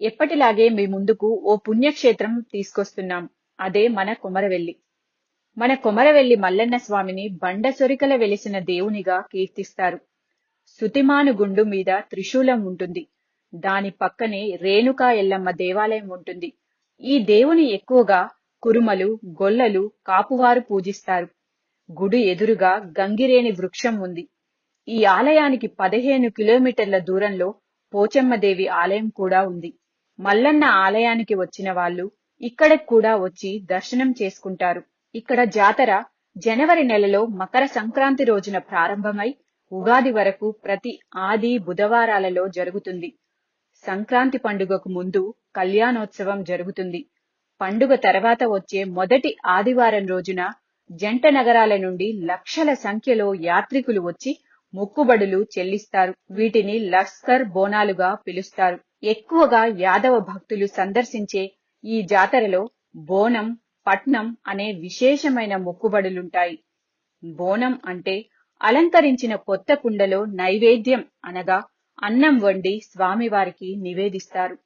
ఎప్పటిలాగే మీ ముందుకు ఓ పుణ్యక్షేత్రం తీసుకొస్తున్నాం. అదే మన కొమరవెల్లి. మన కొమరవెల్లి మల్లన్న స్వామిని బండ సొరికల వెలిసిన దేవునిగా కీర్తిస్తారు. సుతిమాను గుండు మీద త్రిశూలం ఉంటుంది. దాని పక్కనే రేణుకా ఎల్లమ్మ దేవాలయం ఉంటుంది. ఈ దేవుని ఎక్కువగా కురుమలు గొల్లలు కాపువారు పూజిస్తారు. గుడి ఎదురుగా గంగిరేణి వృక్షం ఉంది. ఈ ఆలయానికి పదిహేను కిలోమీటర్ల దూరంలో పోచమ్మదేవి ఆలయం కూడా ఉంది. మల్లన్న ఆలయానికి వచ్చిన వాళ్ళు ఇక్కడికి కూడా వచ్చి దర్శనం చేసుకుంటారు. ఇక్కడ జాతర జనవరి నెలలో మకర సంక్రాంతి రోజున ప్రారంభమై ఉగాది వరకు ప్రతి ఆది బుధవారాలలో జరుగుతుంది. సంక్రాంతి పండుగకు ముందు కళ్యాణోత్సవం జరుగుతుంది. పండుగ తర్వాత వచ్చే మొదటి ఆదివారం రోజున జంట నగరాల నుండి లక్షల సంఖ్యలో యాత్రికులు వచ్చి మొక్కుబడులు చెల్లిస్తారు. వీటిని లస్కర్ బోనాలుగా పిలుస్తారు. ఎక్కువగా యాదవ భక్తులు సందర్శించే ఈ జాతరలో బోనం పట్నం అనే విశేషమైన మొక్కుబడులుంటాయి. బోనం అంటే అలంకరించిన కొత్త కుండలో నైవేద్యం అనగా అన్నం వండి స్వామివారికి నివేదిస్తారు.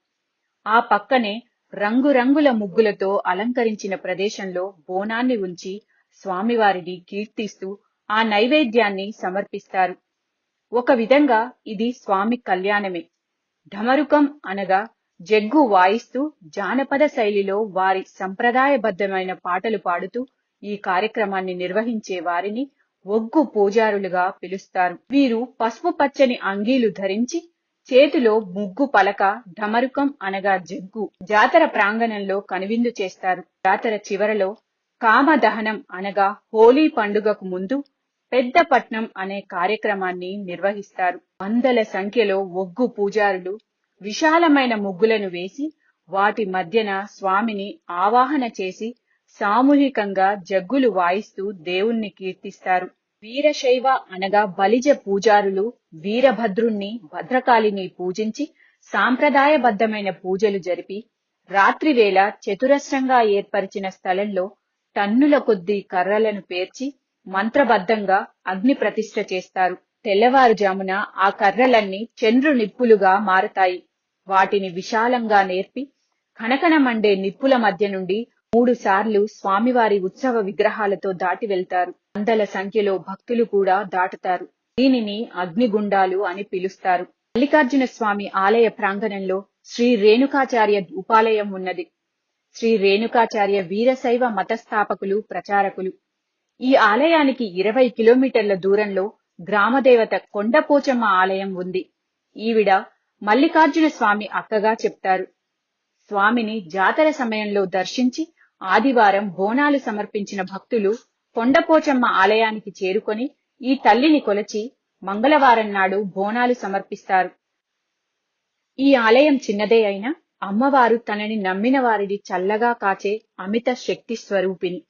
ఆ పక్కనే రంగురంగుల ముగ్గులతో అలంకరించిన ప్రదేశంలో బోనాన్ని ఉంచి స్వామివారిని కీర్తిస్తూ ఆ నైవేద్యాన్ని సమర్పిస్తారు. ఒక విధంగా ఇది స్వామి కళ్యాణమే. ఢమరుకం అనగా జగ్గు వాయిస్తూ జానపద శైలిలో వారి సంప్రదాయబద్ధమైన పాటలు పాడుతూ ఈ కార్యక్రమాన్ని నిర్వహించే వారిని ఒగ్గు పూజారులుగా పిలుస్తారు. వీరు పసుపు పచ్చని అంగీలు ధరించి చేతిలో ముగ్గు పలక ఢమరుకం అనగా జగ్గు జాతర ప్రాంగణంలో కనువిందు చేస్తారు. జాతర చివరలో కామదహనం అనగా హోలీ పండుగకు ముందు పెద్ద పట్నం అనే కార్యక్రమాన్ని నిర్వహిస్తారు. వందల సంఖ్యలో ఒగ్గు పూజారులు విశాలమైన ముగ్గులను వేసి వాటి మధ్యన స్వామిని ఆవాహన చేసి సామూహికంగా జగ్గులు వాయిస్తూ దేవుణ్ణి కీర్తిస్తారు. వీరశైవ అనగా బలిజ పూజారులు వీరభద్రుణ్ణి భద్రకాళిని పూజించి సాంప్రదాయబద్ధమైన పూజలు జరిపి రాత్రివేళ చతురస్రంగా ఏర్పరిచిన స్థలంలో టన్నుల కొద్దీ కర్రలను పేర్చి మంత్రబద్ధంగా అగ్ని ప్రతిష్ఠ చేస్తారు. తెల్లవారుజామున ఆ కర్రలన్నీ చంద్రు నిప్పులుగా మారతాయి. వాటిని విశాలంగా నేర్పి కనకన మండే నిప్పుల మధ్య నుండి మూడు సార్లు స్వామివారి ఉత్సవ విగ్రహాలతో దాటి వెళ్తారు. వందల సంఖ్యలో భక్తులు కూడా దాటుతారు. దీనిని అగ్నిగుండాలు అని పిలుస్తారు. మల్లికార్జున స్వామి ఆలయ ప్రాంగణంలో శ్రీ రేణుకాచార్య ఉపాలయం ఉన్నది. శ్రీ రేణుకాచార్య వీరశైవ మతస్థాపకులు ప్రచారకులు. ఈ ఆలయానికి ఇరవై కిలోమీటర్ల దూరంలో గ్రామదేవత కొండపోచమ్మ ఆలయం ఉంది. ఈవిడ మల్లికార్జున స్వామి అక్కగా చెప్తారు. స్వామిని జాతర సమయంలో దర్శించి ఆదివారం బోనాలు సమర్పించిన భక్తులు కొండపోచమ్మ ఆలయానికి చేరుకొని ఈ తల్లిని కొలచి మంగళవారం నాడు బోనాలు సమర్పిస్తారు. ఈ ఆలయం చిన్నదే అయినా అమ్మవారు తనని నమ్మిన వారిని చల్లగా కాచే అమిత శక్తి స్వరూపిణి.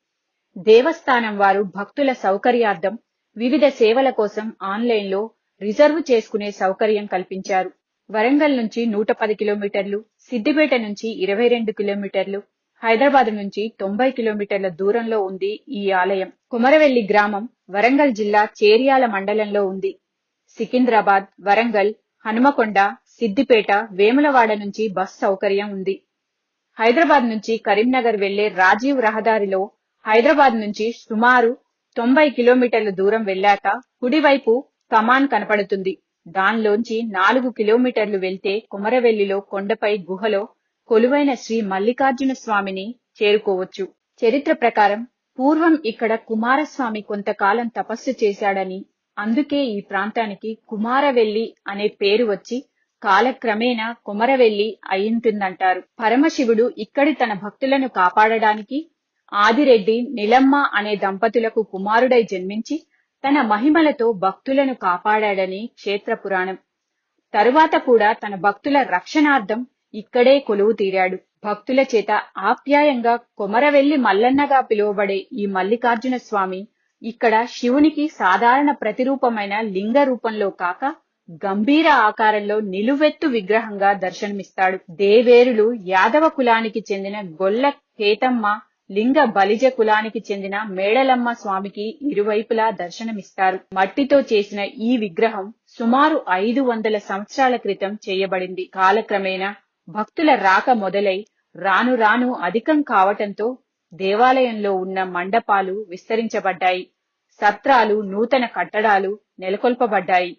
దేవస్థానం వారు భక్తుల సౌకర్యార్థం వివిధ సేవల కోసం ఆన్లైన్లో రిజర్వ్ చేసుకునే సౌకర్యం కల్పించారు. వరంగల్ నుంచి నూట పది కిలోమీటర్లు సిద్దిపేట నుంచి ఇరవై రెండు కిలోమీటర్లు హైదరాబాద్ నుంచి తొంభై కిలోమీటర్ల దూరంలో ఉంది ఈ ఆలయం. కుమరవెల్లి గ్రామం వరంగల్ జిల్లా చేర్యాల మండలంలో ఉంది. సికింద్రాబాద్ వరంగల్ హనుమకొండ సిద్దిపేట వేములవాడ నుంచి బస్ సౌకర్యం ఉంది. హైదరాబాద్ నుంచి కరీంనగర్ వెళ్ళే రాజీవ్ రహదారిలో హైదరాబాద్ నుంచి సుమారు తొంభై కిలోమీటర్ల దూరం వెళ్ళాక కుడివైపు కమాన్ కనపడుతుంది. దానిలోంచి నాలుగు కిలోమీటర్లు వెళ్తే కుమరవెల్లిలో కొండపై గుహలో కొలువైన శ్రీ మల్లికార్జున స్వామిని చేరుకోవచ్చు. చరిత్ర ప్రకారం పూర్వం ఇక్కడ కుమారస్వామి కొంతకాలం తపస్సు చేశాడని అందుకే ఈ ప్రాంతానికి కుమారవెల్లి అనే పేరు వచ్చి కాలక్రమేణా కుమరవెల్లి అయింటుందంటారు పరమశివుడు ఇక్కడి తన భక్తులను కాపాడడానికి ఆదిరెడ్డి నిలమ్మ అనే దంపతులకు కుమారుడై జన్మించి తన మహిమలతో భక్తులను కాపాడాడని క్షేత్ర పురాణం తరువాత కూడా తన భక్తుల రక్షణార్థం ఇక్కడే కొలువు తీరాడు. భక్తుల చేత ఆప్యాయంగా కొమరవెల్లి మల్లన్నగా పిలువబడే ఈ మల్లికార్జున స్వామి ఇక్కడ శివునికి సాధారణ ప్రతిరూపమైన లింగ రూపంలో కాక గంభీర ఆకారంలో నిలువెత్తు విగ్రహంగా దర్శనమిస్తాడు. దేవేరులు యాదవ కులానికి చెందిన గొల్ల కేతమ్మ లింగ బలిజ కులానికి చెందిన మేడలమ్మ స్వామికి ఇరువైపులా దర్శనమిస్తారు. మట్టితో చేసిన ఈ విగ్రహం సుమారు ఐదు వందల సంవత్సరాల క్రితం చేయబడింది. కాలక్రమేణా భక్తుల రాక మొదలై రాను రాను అధికం కావటంతో దేవాలయంలో ఉన్న మండపాలు విస్తరించబడ్డాయి. సత్రాలు నూతన కట్టడాలు నెలకొల్పబడ్డాయి.